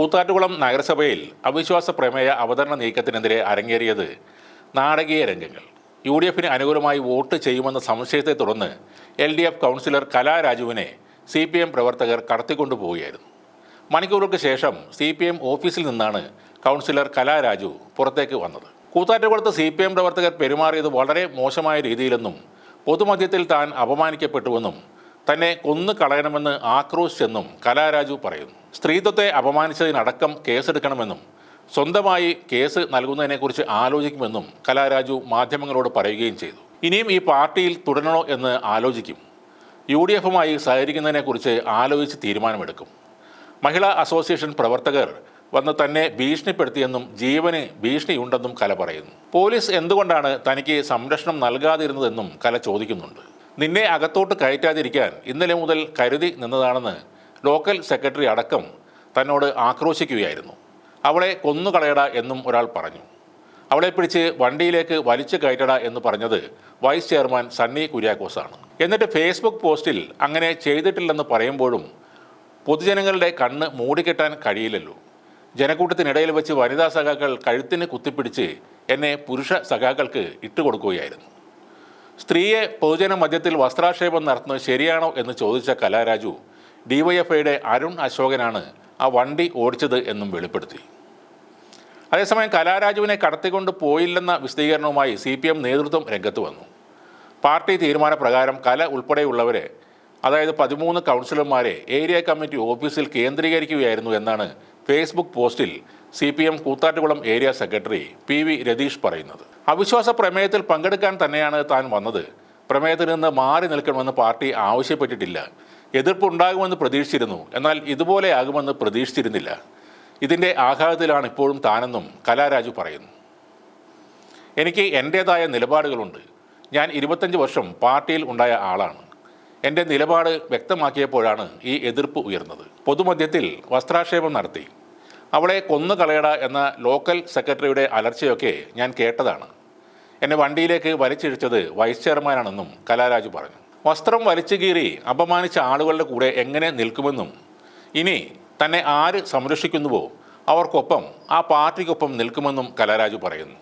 കൂത്താറ്റുകുളം നഗരസഭയിൽ അവിശ്വാസ പ്രമേയ അവതരണ നീക്കത്തിനെതിരെ അരങ്ങേറിയത് നാടകീയ രംഗങ്ങൾ. യു ഡി എഫിന് അനുകൂലമായി വോട്ട് ചെയ്യുമെന്ന സംശയത്തെ തുടർന്ന് എൽ ഡി എഫ് കൗൺസിലർ കലാരാജുവിനെ സി പി എം പ്രവർത്തകർ കടത്തിക്കൊണ്ടുപോവുകയായിരുന്നു. മണിക്കൂറുകൾക്ക് ശേഷം സി പി എം ഓഫീസിൽ നിന്നാണ് കൗൺസിലർ കലാരാജു പുറത്തേക്ക് വന്നത്. കൂത്താറ്റുകുളത്ത് സി പി എം പ്രവർത്തകർ പെരുമാറിയത് വളരെ മോശമായ രീതിയിലെന്നും പൊതുമധ്യത്തിൽ താൻ അപമാനിക്കപ്പെട്ടുവെന്നും തന്നെ കൊന്നു കളയണമെന്ന് ആക്രോശിച്ചെന്നും കലാരാജു പറയുന്നു. സ്ത്രീത്വത്തെ അപമാനിച്ചതിനടക്കം കേസെടുക്കണമെന്നും സ്വന്തമായി കേസ് നൽകുന്നതിനെക്കുറിച്ച് ആലോചിക്കുമെന്നും കലാരാജു മാധ്യമങ്ങളോട് പറയുകയും ചെയ്തു. ഇനിയും ഈ പാർട്ടിയിൽ തുടരണോ എന്ന് ആലോചിക്കും. യു ഡി എഫുമായി സഹകരിക്കുന്നതിനെക്കുറിച്ച് ആലോചിച്ച് തീരുമാനമെടുക്കും. മഹിളാ അസോസിയേഷൻ പ്രവർത്തകർ വന്ന് തന്നെ ഭീഷണിപ്പെടുത്തിയെന്നും ജീവന് ഭീഷണിയുണ്ടെന്നും കല പറയുന്നു. പോലീസ് എന്തുകൊണ്ടാണ് തനിക്ക് സംരക്ഷണം നൽകാതിരുന്നതെന്നും കല ചോദിക്കുന്നുണ്ട്. നിന്നെ അകത്തോട്ട് കയറ്റാതിരിക്കാൻ ഇന്നലെ മുതൽ കരുതി നിന്നതാണെന്ന് ലോക്കൽ സെക്രട്ടറി അടക്കം തന്നോട് ആക്രോശിക്കുകയായിരുന്നു. അവളെ കൊന്നുകളയട എന്നും ഒരാൾ പറഞ്ഞു. അവളെ പിടിച്ച് വണ്ടിയിലേക്ക് വലിച്ചു കയറ്റട എന്ന് പറഞ്ഞത് വൈസ് ചെയർമാൻ സണ്ണി കുര്യാക്കോസാണ്. എന്നിട്ട് ഫേസ്ബുക്ക് പോസ്റ്റിൽ അങ്ങനെ ചെയ്തിട്ടില്ലെന്ന് പറയുമ്പോഴും പൊതുജനങ്ങളുടെ കണ്ണ് മൂടിക്കെട്ടാൻ കഴിയില്ലല്ലോ. ജനക്കൂട്ടത്തിനിടയിൽ വെച്ച് വനിതാ സഖാക്കൾ കഴുത്തിന് കുത്തിപ്പിടിച്ച് എന്നെ പുരുഷ സഖാക്കൾക്ക് ഇട്ടുകൊടുക്കുകയായിരുന്നു. സ്ത്രീയെ പൊതുജന മധ്യത്തിൽ വസ്ത്രാക്ഷേപം നടത്തുന്നത് ശരിയാണോ എന്ന് ചോദിച്ച കലാരാജു ഡിവൈഎഫ്ഐയുടെ അരുൺ അശോകനാണ് ആ വണ്ടി ഓടിച്ചത് എന്നും വെളിപ്പെടുത്തി. അതേസമയം കലാരാജുവിനെ കടത്തിക്കൊണ്ട് പോയില്ലെന്ന വിശദീകരണവുമായി സി പി എം നേതൃത്വം രംഗത്ത് വന്നു. പാർട്ടി തീരുമാനപ്രകാരം കല ഉൾപ്പെടെയുള്ളവരെ അതായത് പതിമൂന്ന് കൗൺസിലർമാരെ ഏരിയ കമ്മിറ്റി ഓഫീസിൽ കേന്ദ്രീകരിക്കുകയായിരുന്നു എന്നാണ് ഫേസ്ബുക്ക് പോസ്റ്റിൽ C P M Koothattukulam area secretary P V Ratheesh പറയുന്നത്. അവിശ്വാസ പ്രമേയത്തിൽ പങ്കെടുക്കാൻ തന്നെയാണ് താൻ വന്നത്. പ്രമേയത്തിൽ നിന്ന് മാറി നിൽക്കണമെന്ന് പാർട്ടി ആവശ്യപ്പെട്ടിട്ടില്ല. എതിർപ്പുണ്ടാകുമെന്ന് പ്രതീക്ഷിച്ചിരുന്നു. എന്നാൽ ഇതുപോലെയാകുമെന്ന് പ്രതീക്ഷിച്ചിരുന്നില്ല. ഇതിന്റെ ആഘാതത്തിലാണ് ഇപ്പോഴും താനെന്നും കലാരാജു പറയുന്നു. എനിക്ക് എന്റേതായ നിലപാടുകളുണ്ട്. ഞാൻ ഇരുപത്തഞ്ച് വർഷം പാർട്ടിയിൽ ഉണ്ടായ ആളാണ്. എന്റെ നിലപാട് വ്യക്തമാക്കിയപ്പോഴാണ് ഈ എതിർപ്പ് ഉയർന്നത്. പൊതുമധ്യത്തിൽ വസ്ത്രാക്ഷേപം നടത്തി. അവളെ കൊന്നു കളയട എന്ന ലോക്കൽ സെക്രട്ടറിയുടെ അലർച്ചയൊക്കെ ഞാൻ കേട്ടതാണ്. എന്നെ വണ്ടിയിലേക്ക് വലിച്ചിഴിച്ചത് വൈസ് ചെയർമാനാണെന്നും കലാരാജു പറഞ്ഞു. വസ്ത്രം വലിച്ചു കീറി അപമാനിച്ച ആളുകളുടെ കൂടെ എങ്ങനെ നിൽക്കുമെന്നും ഇനി തന്നെ ആര് സംരക്ഷിക്കുന്നുവോ അവർക്കൊപ്പം ആ പാർട്ടിക്കൊപ്പം നിൽക്കുമെന്നും കലാരാജു പറയുന്നു.